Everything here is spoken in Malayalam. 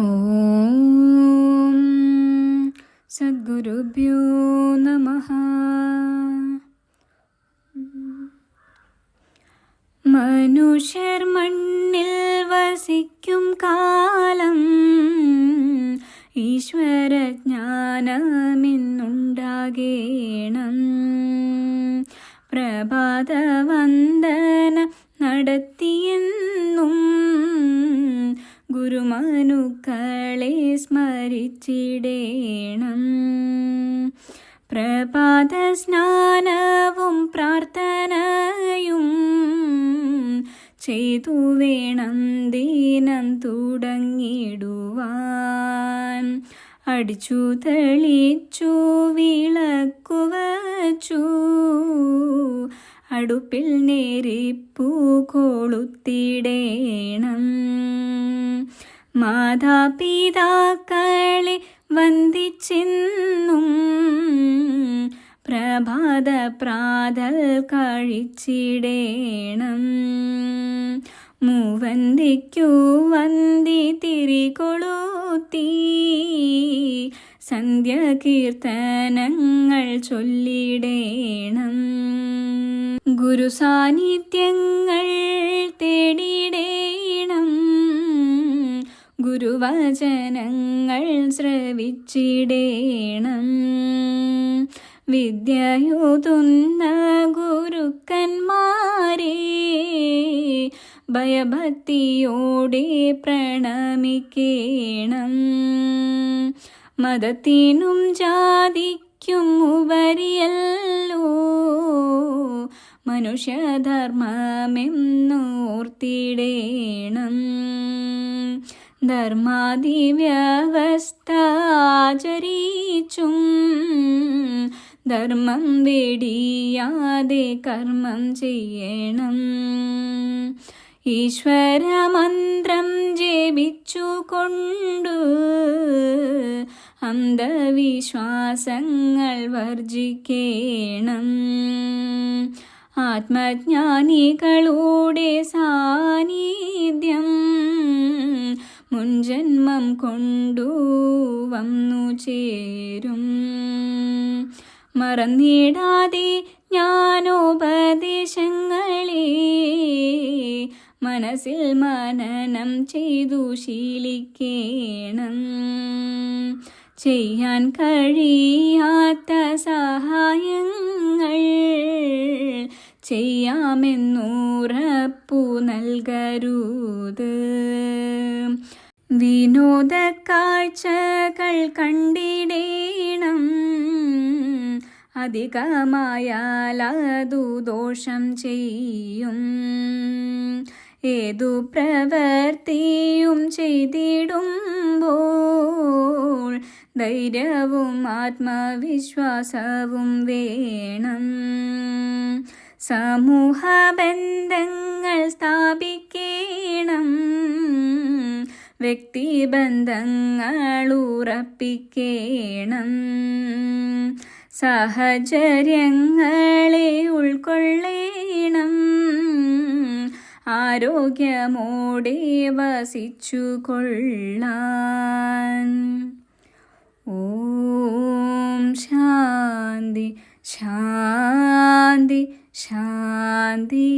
ഓം സദ്ഗുരുഭ്യോ നമ. മനുഷ്യർ മണ്ണിൽ വസിക്കും കാലം ഈശ്വരജ്ഞാനമിന്നുണ്ടാകേണം. പ്രഭാതവന്ദന ഗുരുമനുക്കളെ സ്മരിച്ചിടേണം. പ്രഭാത സ്നാനവും പ്രാർത്ഥനയും ചെയ്തു വേണം ദീനം തുടങ്ങിടുവാൻ അടിച്ചു തെളിച്ചു വിളക്കുവച്ചു അടുപ്പിൽ നേരിപ്പൂ കൊളുത്തിടേണം. മാതാപിതാക്കളെ വന്ദിച്ചെന്നും പ്രഭാത പ്രാതൽ കഴിച്ചിടേണം. മൂവന്തിക്കു വന്തി സന്ധ്യ കീർത്തനങ്ങൾ ചൊല്ലിടേണം. ഗുരുസാന്നിധ്യങ്ങൾ തേടിടേണം ഗുരുവചനങ്ങൾ ശ്രവിച്ചിടേണം. വിദ്യയൂതുന്ന ഗുരുക്കന്മാരെ ഭയഭക്തിയോടെ പ്രണമിക്കേണം. മതത്തിനും ജാതിക്കും ഉപരിയല്ലോ മനുഷ്യധർമ്മമെന്നോർത്തിടേണം. ധർമാതി വ്യവസ്ഥ ആചരിച്ചും ധർമ്മം വെടിയാതെ കർമ്മം ചെയ്യണം. ഈശ്വരമന്ത്രം ജപിച്ചുകൊണ്ടു അന്ധവിശ്വാസങ്ങൾ വർജിക്കേണം. ആത്മജ്ഞാനികളുടെ സാന്നിധ്യം മുൻജന്മം കൊണ്ടു വന്നു ചേരും. മറന്നിടാതെ ജ്ഞാനോപദേശങ്ങളെ മനസ്സിൽ മനനം ചെയ്തു ശീലിക്കേണം. ചെയ്യാൻ കഴിയാത്ത സഹായങ്ങൾ ചെയ്യാമെന്നുറപ്പു നൽകരുത്. വിനോദ കാഴ്ചകൾ കണ്ടിടേണം. അധികമായാൽ അതു ദോഷം ചെയ്യും. ഏതു പ്രവൃത്തിയും ചെയ്തിടുമ്പോൾ ധൈര്യവും ആത്മവിശ്വാസവും വേണം. സമൂഹ ബന്ധങ്ങൾ സ്ഥാപിക്കണം വ്യക്തിബന്ധങ്ങൾ ഉറപ്പിക്കേണം സാഹചര്യങ്ങളെ ഉൾക്കൊള്ളേണം. ആരോഗ്യമോടെ വസിച്ചു കൊള്ളാൻ ഓം ശാന്തി ശാന്തി ശാന്തി